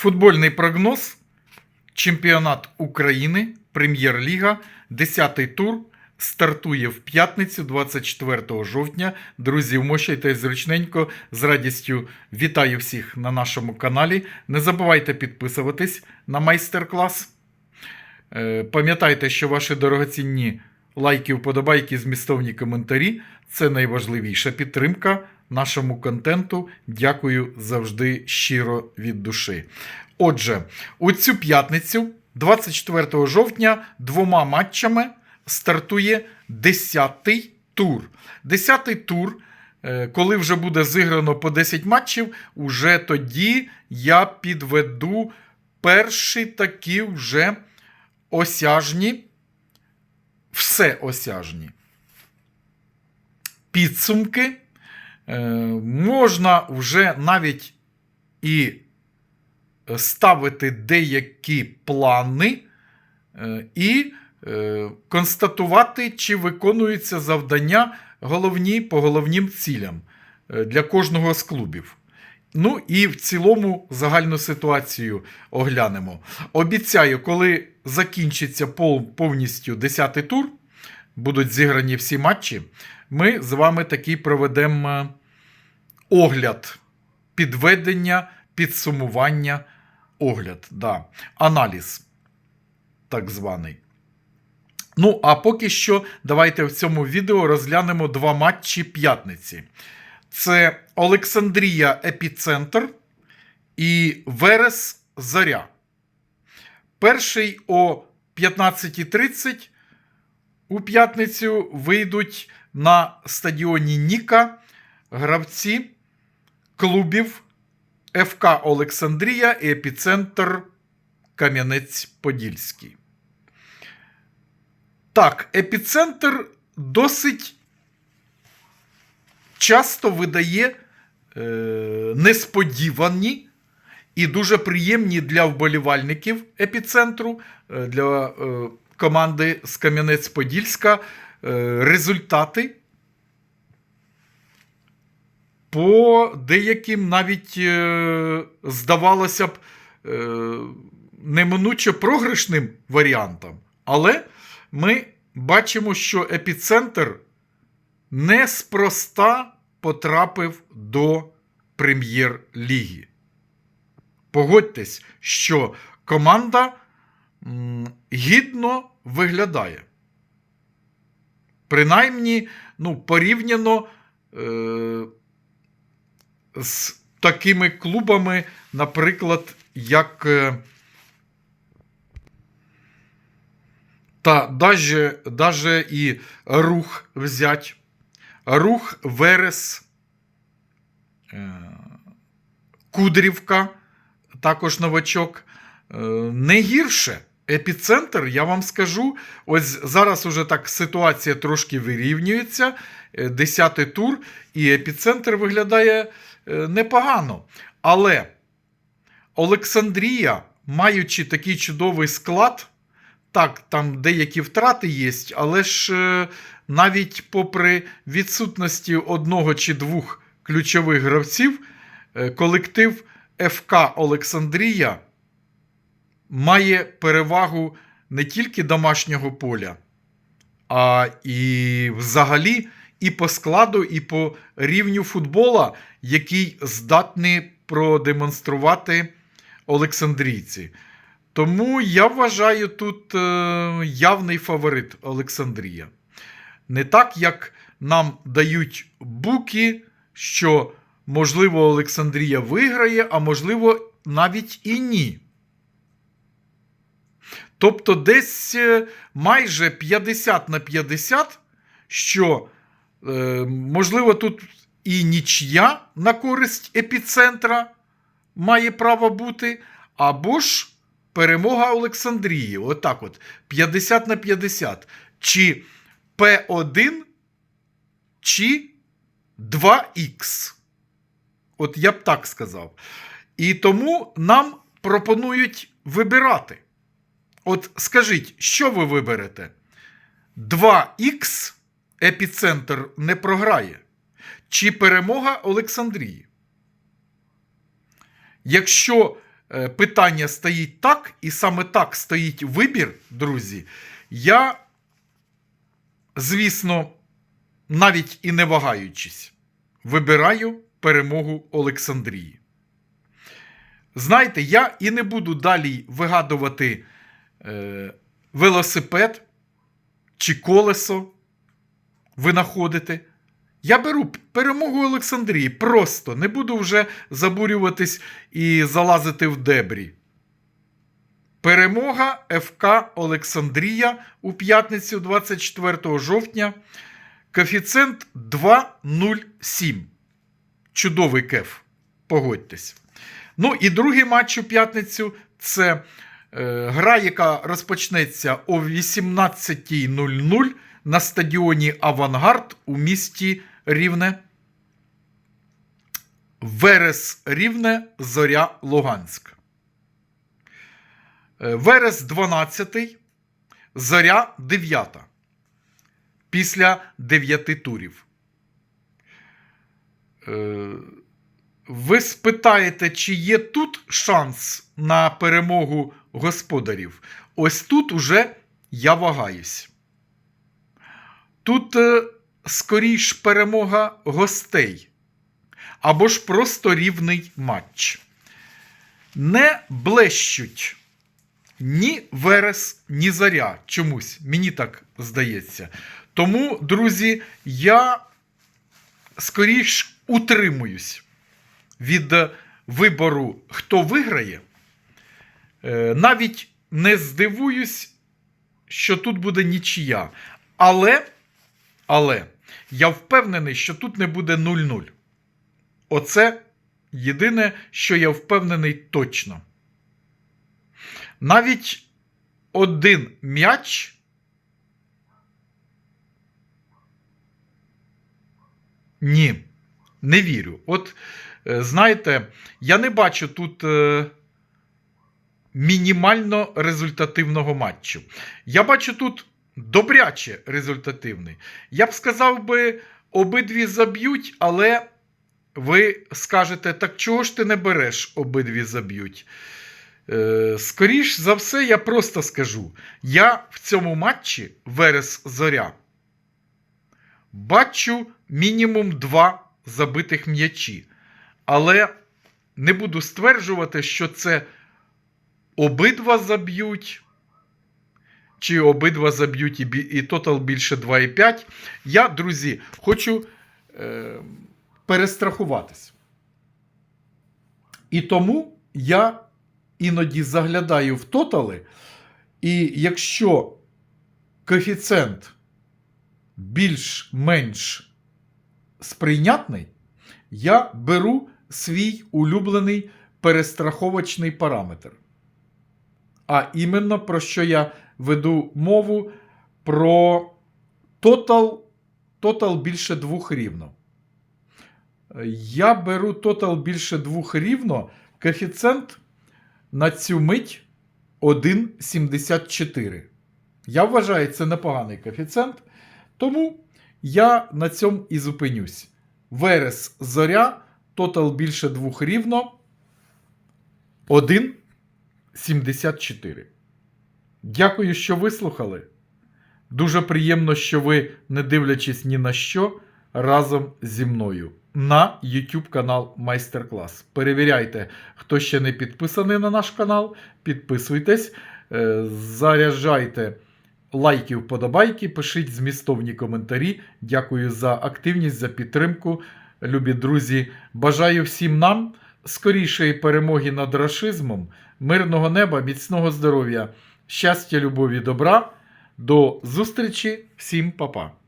Футбольний прогноз. Чемпіонат України, Прем'єр-ліга, 10-й тур стартує в п'ятницю, 24 жовтня. Друзі, вмощайтесь зручненько. З радістю вітаю всіх на нашому каналі. Не забувайте підписуватись на майстер-клас. Е, Пам'ятайте, що ваші дорогоцінні лайки, вподобайки, змістовні коментарі це найважливіша підтримка нашому контенту. Дякую завжди щиро від душі. Отже, у цю п'ятницю, 24 жовтня, двома матчами стартує 10-й тур. 10-й тур, е, коли вже буде зіграно по 10 матчів, уже тоді я підведу перші такі вже осяжні, всеосяжні підсумки. Е, можна вже навіть і ставити деякі плани е, і е, констатувати, чи виконуються завдання головні по головнім цілям для кожного з клубів. Ну і в цілому загальну ситуацію оглянемо. Обіцяю, коли закінчиться повністю 10-й тур, будуть зіграні всі матчі, ми з вами такий проведемо огляд, підведення, підсумування, огляд, да. аналіз, так званий. Ну, а поки що, давайте в цьому відео розглянемо два матчі п'ятниці. Це Олександрія Епіцентр і Верес Заря. Перший о 15.30 у п'ятницю вийдуть на стадіоні Ніка гравці клубів ФК Олександрія і Епіцентр Кам'янець-Подільський. Так, епіцентр досить часто видає е, несподівані і дуже приємні для вболівальників епіцентру, е, для е, команди з Кам'янець-Подільська е, результати. По деяким навіть е, здавалося б е, неминуче програшним варіантам. Але ми бачимо, що епіцентр неспроста потрапив до прем'єр-ліги. Погодьтесь, що команда гідно виглядає. Принаймні, ну, порівняно е, з такими клубами, наприклад, як. Е, Та даже, і рух взять. Рух Верес, е, Кудрівка, також новачок. Е, Не гірше. Епіцентр, я вам скажу, ось зараз уже так ситуація трошки вирівнюється. Десятий тур, і епіцентр виглядає непогано. Але Олександрія, маючи такий чудовий склад, так, там деякі втрати є, але ж е, навіть попри відсутності одного чи двох ключових гравців, е, колектив ФК Олександрія має перевагу не тільки домашнього поля, а і взагалі і по складу, і по рівню футбола, який здатний продемонструвати олександрійці. Тому я вважаю тут е, явний фаворит Олександрія. Не так, як нам дають буки, що, можливо, Олександрія виграє, а можливо, навіть і ні. Тобто десь е, майже 50 на 50, що, е, можливо, тут і нічия на користь епіцентра має право бути, або ж перемога Олександрії. Отак от. 50 на 50. Чи П1, чи 2х. От я б так сказав. І тому нам пропонують вибирати. От скажіть, що ви виберете? 2х епіцентр не програє. Чи перемога Олександрії? Якщо е, питання стоїть так, і саме так стоїть вибір, друзі, я, звісно, навіть і не вагаючись, вибираю перемогу Олександрії. Знаєте, я і не буду далі вигадувати е, велосипед чи колесо винаходити. Я беру перемогу Олександрії. Просто не буду вже забурюватись і залазити в дебрі. Перемога ФК Олександрія у п'ятницю 24 жовтня. Коефіцієнт 2,07. Чудовий кеф. Погодьтесь. Ну і другий матч у п'ятницю це гра, яка розпочнеться о 18.00 на стадіоні Авангард у місті Рівне. Верес Рівне, Зоря Луганськ. Е, Верес 12, Зоря 9. Після 9 турів. Е, Ви спитаєте, чи є тут шанс на перемогу господарів? Ось тут уже я вагаюсь. Тут е, скоріш перемога гостей. Або ж просто рівний матч. Не блещуть ні Верес, ні Заря. Чомусь, мені так здається. Тому, друзі, я скоріш утримуюсь від вибору, хто виграє. Е, Навіть не здивуюсь, що тут буде нічия. Але, але я впевнений, що тут не буде 0-0. Оце єдине, що я впевнений точно. Навіть один м'яч. Ні, не вірю. От, е, знаєте, я не бачу тут е, мінімально результативного матчу. Я бачу тут добряче результативний. Я б сказав би, обидві заб'ють, але ви скажете, так чого ж ти не береш, обидві заб'ють? Е, Скоріш за все, я просто скажу: я в цьому матчі Верес Зоря бачу мінімум два забитих м'ячі. Але не буду стверджувати, що це обидва заб'ють. Чи обидва заб'ють і, тотал більше 2,5. Я, друзі, хочу е, перестрахуватись. І тому я іноді заглядаю в тотали, і якщо коефіцієнт більш-менш сприйнятний, я беру свій улюблений перестраховочний параметр. А іменно про що я веду мову про тотал, тотал більше двох рівно. Я беру тотал більше двох рівно, коефіцієнт на цю мить 1,74. Я вважаю, це непоганий коефіцієнт, тому я на цьому і зупинюсь. Верес зоря, тотал більше двох рівно 1,74. Дякую, що вислухали. Дуже приємно, що ви, не дивлячись ні на що, разом зі мною на YouTube канал Майстер Клас. Перевіряйте, хто ще не підписаний на наш канал. Підписуйтесь, е, заряджайте лайки, вподобайки, пишіть змістовні коментарі. Дякую за активність, за підтримку. Любі друзі, бажаю всім нам скорішої перемоги над рашизмом, мирного неба, міцного здоров'я, щастя, любові, добра. До зустрічі, всім па-па.